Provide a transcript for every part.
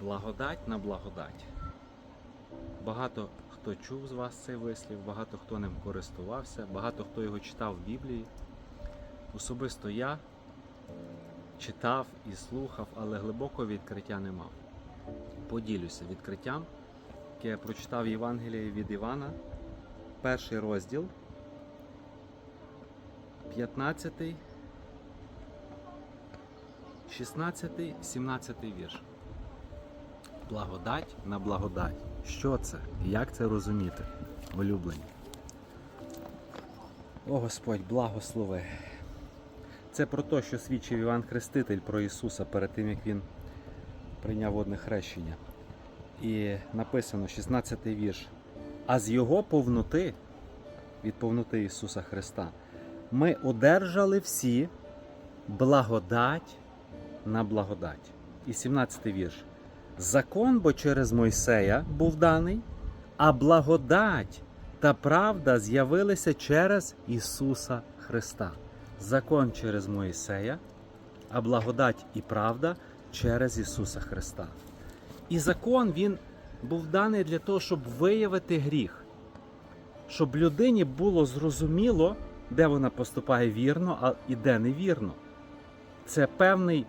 Благодать на благодать. Багато хто чув з вас цей вислів, багато хто ним користувався, багато хто його читав в Біблії. Особисто я читав і слухав, але глибокого відкриття не мав. Поділюся відкриттям, яке я прочитав в Євангелії від Івана, перший розділ, 15, 16, 17 вірш. Благодать на благодать. Що це? Як це розуміти? Улюблені. О Господь, благослови. Це про те, що свідчив Іван Хреститель про Ісуса перед тим, як Він прийняв водне хрещення. І написано 16 вірш. А з Його повноти, від повноти Ісуса Христа, ми одержали всі благодать на благодать. І 17 вірш. Закон, бо через Мойсея був даний, а благодать та правда з'явилися через Ісуса Христа. Закон через Моїсея, а благодать і правда через Ісуса Христа. І закон він був даний для того, щоб виявити гріх, щоб людині було зрозуміло, де вона поступає вірно, а і де невірно. Це певний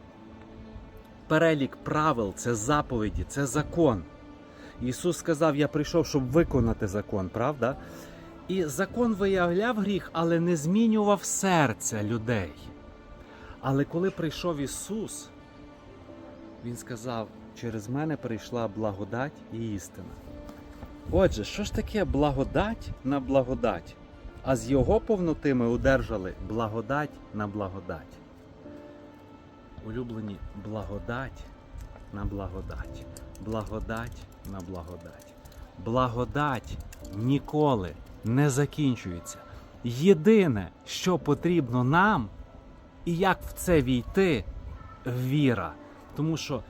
перелік правил, це заповіді, це закон. Ісус сказав: Я прийшов, щоб виконати закон, правда? І закон виявляв гріх, але не змінював серця людей. Але коли прийшов Ісус, Він сказав: через мене прийшла благодать і істина. Отже, що ж таке благодать на благодать? А з Його повноти ми одержали благодать на благодать. Улюблені благодать на благодать. Благодать на благодать. Благодать ніколи не закінчується. Єдине, що потрібно нам, і як в це війти, віра. Тому що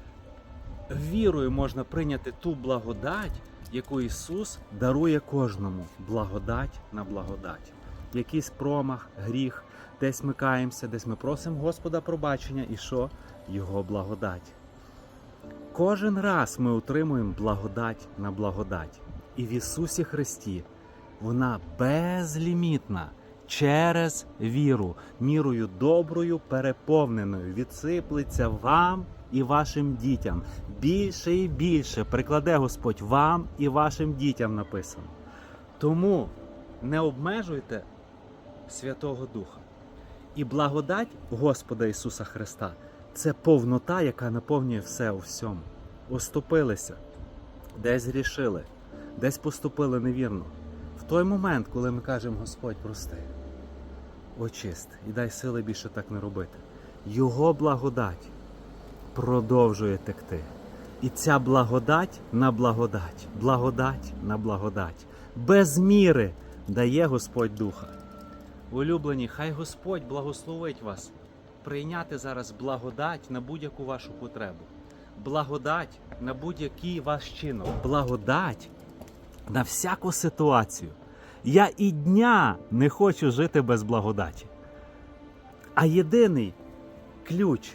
вірою можна прийняти ту благодать, яку Ісус дарує кожному. Благодать на благодать. Якийсь промах, гріх, десь ми каємося, десь ми просимо Господа пробачення, і що? Його благодать. Кожен раз ми отримуємо благодать на благодать. І в Ісусі Христі вона безлімітна через віру, мірою доброю, переповненою, відсиплеться вам і вашим дітям. Більше і більше прикладе Господь вам і вашим дітям написано. Тому не обмежуйте Святого Духа. І благодать Господа Ісуса Христа це повнота, яка наповнює все у всьому. Оступилися, десь грішили, десь поступили невірно. В той момент, коли ми кажемо Господь, прости, очист і дай сили більше так не робити. Його благодать продовжує текти. І ця благодать на благодать, благодать на благодать, без міри дає Господь Духа. Улюблені, хай Господь благословить вас прийняти зараз благодать на будь-яку вашу потребу, благодать на будь-який ваш чинок, благодать на всяку ситуацію. Я і дня не хочу жити без благодаті. А єдиний ключ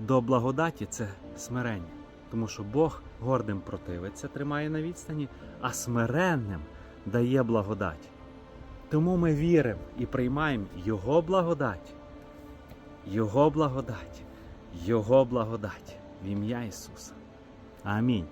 до благодаті це смирення. Тому що Бог гордим противиться, тримає на відстані, а смиренним дає благодать. Тому ми віримо і приймаємо Його благодать, Його благодать, Його благодать в ім'я Ісуса. Амінь.